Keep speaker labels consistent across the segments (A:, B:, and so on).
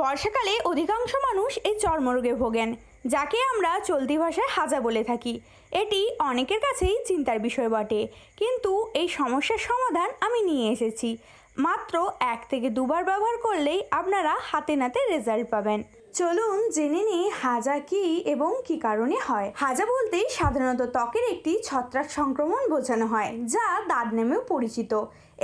A: বর্ষাকালে অধিকাংশ মানুষ এই চর্মরোগে ভোগেন, যাকে আমরা চলতি ভাষায় হাজা বলে থাকি। এটি অনেকের কাছেই চিন্তার বিষয় বটে, কিন্তু এই সমস্যার সমাধান আমি নিয়ে এসেছি। মাত্র এক থেকে দুবার ব্যবহার করলেই আপনারা হাতে নাতে রেজাল্ট পাবেন। চলুন জেনে নিই হাজা কি এবং কি কারণে হয়। হাজা বলতে সাধারণত ত্বকের একটি ছত্রাক সংক্রমণ বোঝানো হয়, যা দাঁত নামেও পরিচিত।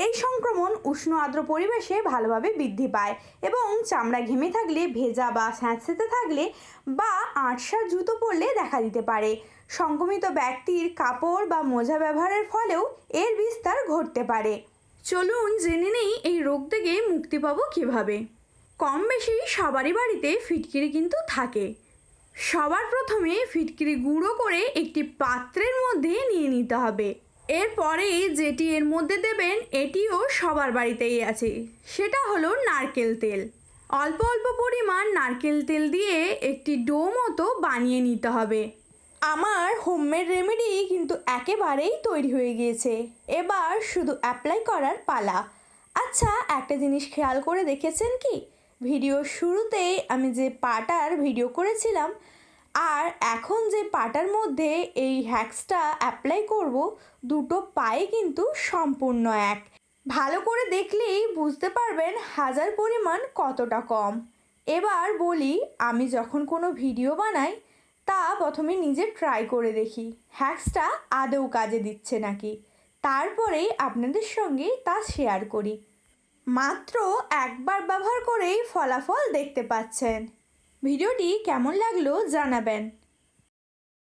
A: এই সংক্রমণ উষ্ণ আর্দ্র পরিবেশে ভালোভাবে বৃদ্ধি পায় এবং চামড়া ঘেমে থাকলে, ভেজা বা স্যাঁতসেঁতে থাকলে বা আটসার জুতো পরলে দেখা দিতে পারে। সংক্রমিত ব্যক্তির কাপড় বা মোজা ব্যবহারের ফলেও এর বিস্তার ঘটতে পারে। চলুন জেনে নেই এই রোগ থেকে মুক্তি পাবো কীভাবে। কম বেশি সবারই বাড়িতে ফিটকিরি কিন্তু থাকে। সবার প্রথমে ফিটকিরি গুঁড়ো করে একটি পাত্রের মধ্যে নিয়ে নিতে হবে। এরপরে যেটি এর মধ্যে দেবেন, এটিও সবার বাড়িতেই আছে। সেটা হলো নারকেল তেল। অল্প অল্প পরিমাণ নারকেল তেল দিয়ে একটি ডো মতো বানিয়ে নিতে হবে। আমার হোমমেড রেমেডি কিন্তু একেবারেই তৈরি হয়ে গিয়েছে। এবার শুধু অ্যাপ্লাই করার পালা। আচ্ছা একটা জিনিস খেয়াল করে দেখেছেন কি? ভিডিওর শুরুতেই আমি যে পাটার ভিডিও করেছিলাম, আর এখন যে পাটার মধ্যে এই হ্যাক্সটা অ্যাপ্লাই করব, দুটো পায়ে কিন্তু সম্পূর্ণ এক। ভালো করে দেখলেই বুঝতে পারবেন হাজার পরিমাণ কতটা কম। এবার বলি, আমি যখন কোনো ভিডিও বানাই, তা প্রথমে নিজে ট্রাই করে দেখি, হ্যাক্সটা আদৌ কাজে দিচ্ছে নাকি। তারপরেই আপনাদের সঙ্গে তা শেয়ার করি। মাত্র একবার ব্যবহার করেই ফলাফল দেখতে পাচ্ছেন। ভিডিওটি কেমন লাগল জানাবেন।